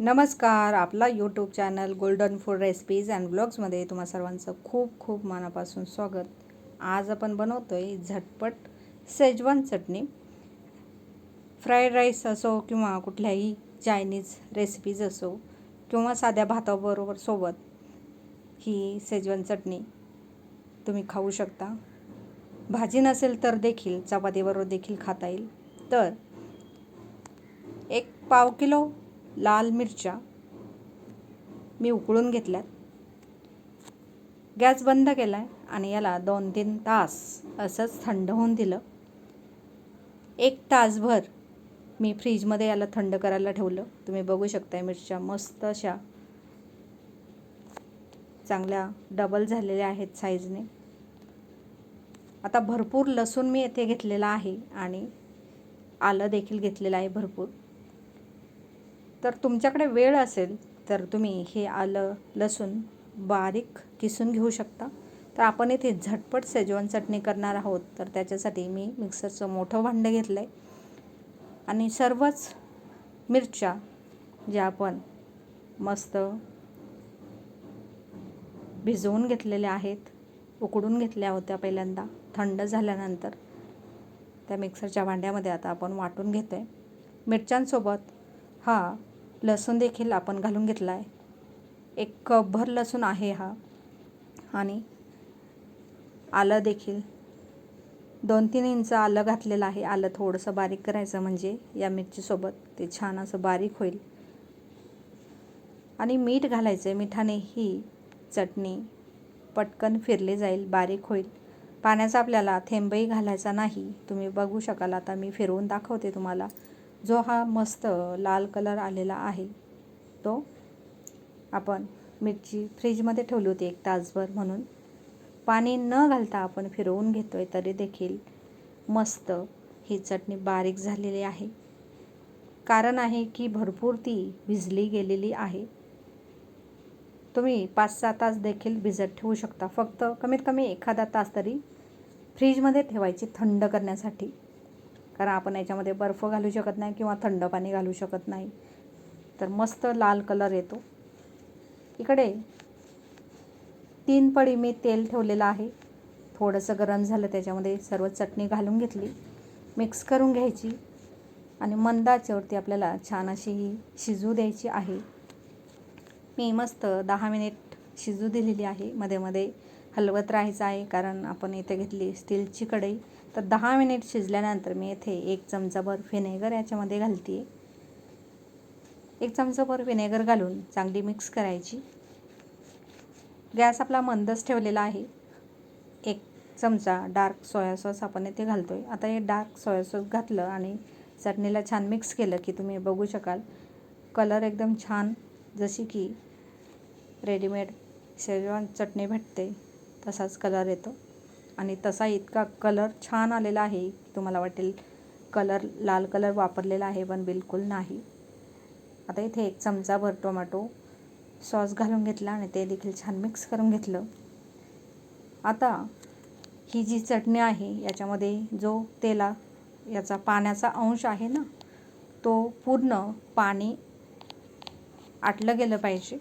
नमस्कार आपला YouTube channel golden food recipes and ब्लॉग्समध्ये तुम्हा सर्वांचं खूप खूप मनापासून स्वागत. आज आपण बनवतो आहे झटपट सेजवान चटणी. फ्राईड राईस असो किंवा कुठल्याही चायनीज रेसिपीज असो किंवा साध्या भाताबरोबर सोबत ही सेजवान चटणी तुम्ही खाऊ शकता. भाजी नसेल तर देखील चपातीबरोबर देखील खाता येईल. तर एक पाव किलो लाल मिरच्या मी उकळून घेतल्यात. गॅस बंद केला आहे आणि याला दोन तीन तास असंच थंड होऊन दिलं. एक तासभर मी फ्रीजमध्ये याला थंड करायला ठेवलं. तुम्ही बघू शकता मिरच्या मस्त अशा चांगल्या डबल झालेल्या आहेत साईजने. आता भरपूर लसूण मी येथे घेतलेला आहे आणि आलं देखील घेतलेलं आहे भरपूर. तर तुमच्याकडे वेळ असेल तर तुम्ही हे आलं लसूण बारीक किसून घेऊ शकता. तर आपण इथे झटपट सेजवान चटणी करणार आहोत. तर त्याच्यासाठी मी मिक्सरचं मोठं भांडं घेतलं आहे आणि सर्वच मिरच्या ज्या आपण मस्त भिजवून घेतलेल्या आहेत उकडून घेतल्या होत्या पहिल्यांदा थंड झाल्यानंतर त्या मिक्सरच्या भांड्यामध्ये आता आपण वाटून घेतो आहे मिरच्यांसोबत हा लसूण देखील आपण घालून घेतला आहे एक कपभर लसूण आहे हा. आणि आलं देखील. दोन तीन इंच आलं घातलेलं आहे. आलं थोडंसं बारीक करायचं म्हणजे या मिरचीसोबत ते छान असं बारीक होईल. आणि मीठ घालायचं आहे मिठाने ही चटणी पटकन फिरली जाईल बारीक होईल. पाण्याचा आपल्याला थेंबही घालायचा नाही. तुम्ही बघू शकाल. आता मी फिरवून दाखवते तुम्हाला. जो हा मस्त लाल कलर आलेला आहे तो आपण मिरची फ्रीजमध्ये ठेवली होती एक तासभर म्हणून. पाणी न घालता आपण फिरवून घेतो आहे तरी देखील मस्त ही चटणी बारीक झालेली आहे. कारण आहे की भरपूर ती भिजली गेलेली आहे. तुम्ही पाच सहा तास देखील भिजत ठेवू शकता. फक्त कमीत कमी एखादा तास तरी फ्रीजमध्ये ठेवायची थंड करण्यासाठी. कारण आपण याच्यामध्ये बर्फ घालू शकत नाही किंवा थंड पाणी घालू शकत नाही. तर मस्त लाल कलर येतो. इकडे तीन पडी मी तेल ठेवलेलं आहे. थोडंसं गरम झालं त्याच्यामध्ये सर्व चटणी घालून घेतली. मिक्स करून घ्यायची. आणि मंदाच्यावरती आपल्याला छान अशी ही शिजू द्यायची आहे. मी मस्त दहा मिनिट शिजू दिलेली आहे. मध्ये मध्ये हलवत राहायचं आहे कारण आपण इथे घेतली स्टीलची कढई. तर दहा मिनिट शिजल्यानंतर मी येथे एक चमचाभर व्हिनेगर याच्यामध्ये घालते. एक चमचाभर व्हिनेगर घालून चांगली मिक्स करायची. गॅस आपला मंदच ठेवलेला आहे. एक चमचा डार्क सोया सॉस आपण इथे घालतो आहे आता हे डार्क सोया सॉस घातलं आणि चटणीला छान मिक्स केलं की तुम्ही बघू शकाल. कलर एकदम छान जशी की रेडीमेड शेजवान चटणी भेटते. तसाच कलर येतो. आणि तसा इतका कलर छान आलेला आहे तुम्हाला वाटेल कलर लाल कलर वापरलेला आहे पण बिलकुल नाही. आता इथे एक चमचाभर टोमॅटो सॉस घालून घेतला आणि ते देखील छान मिक्स करून घेतलं. आता ही जी चटणी आहे याच्यामध्ये जो तेला याचा पाण्याचा अंश आहे ना तो पूर्ण पाणी आटलं गेलं पाहिजे.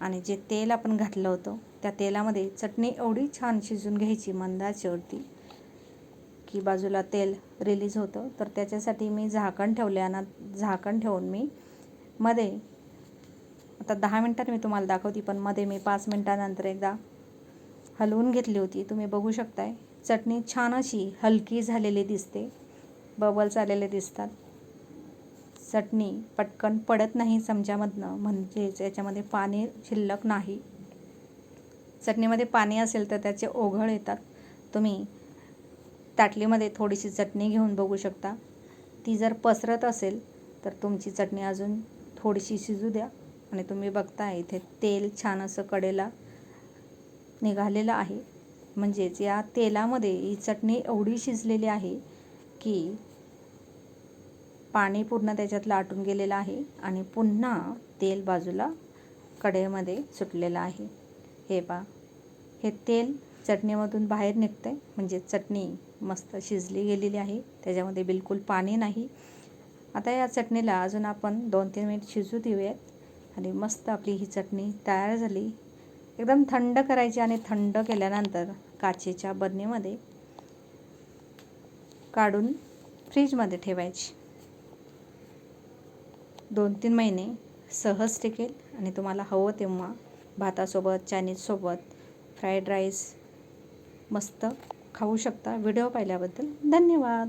आणि जे तेल आपण घातलं होतं त्या तेलामध्ये चटणी एवढी छान शिजून घ्यायची मंदाच्यावरती की बाजूला तेल रिलीज होतं. तर त्याच्यासाठी मी झाकण ठेवले झाकण ठेवून मी मध्ये आता दहा मिनटात मी तुम्हाला दाखवते पण मध्ये मी पाच मिनटानंतर एकदा हलवून घेतली होती. तुम्ही बघू शकताय चटणी छान अशी हलकी झालेली दिसते. बबल्स आलेले दिसतात. चटणी पटकन पडत नाही चमच्यामधनं म्हणजेच याच्यामध्ये पाणी शिल्लक नाही. चटणीमध्ये पाणी असेल तर त्याचे ओघळ येतात. तुम्ही ताटलीमध्ये थोडीशी चटणी घेऊन बघू शकता. ती जर पसरत असेल तर तुमची चटणी अजून थोडीशी शिजू द्या. आणि तुम्ही बघता इथे तेल छान असं कडेला निघालेलं आहे. म्हणजेच या तेलामध्ये ही चटणी एवढी शिजलेली आहे की पाणी पूर्ण त्याच्यात लाटून गेलेलं आहे आणि पुन्हा तेल बाजूला कढईमध्ये सुटलेलं आहे. हे पा हे तेल चटणीमधून बाहेर निघतं आहे म्हणजे चटणी मस्त शिजली गेलेली आहे. त्याच्यामध्ये बिलकुल पाणी नाही. आता या चटणीला अजून आपण दोन तीन मिनिट शिजू देऊयात. आणि मस्त आपली ही चटणी तयार झाली. एकदम थंड करायची आणि थंड केल्यानंतर काचेच्या बरणीमध्ये काढून फ्रीजमध्ये ठेवायची. दोन तीन महिने सहज टिकेल आणि तुम्हाला हवं तेव्हा भातासोबत चायनीजसोबत फ्राईड राईस मस्त. खाऊ शकता. व्हिडिओ पाहिल्याबद्दल धन्यवाद.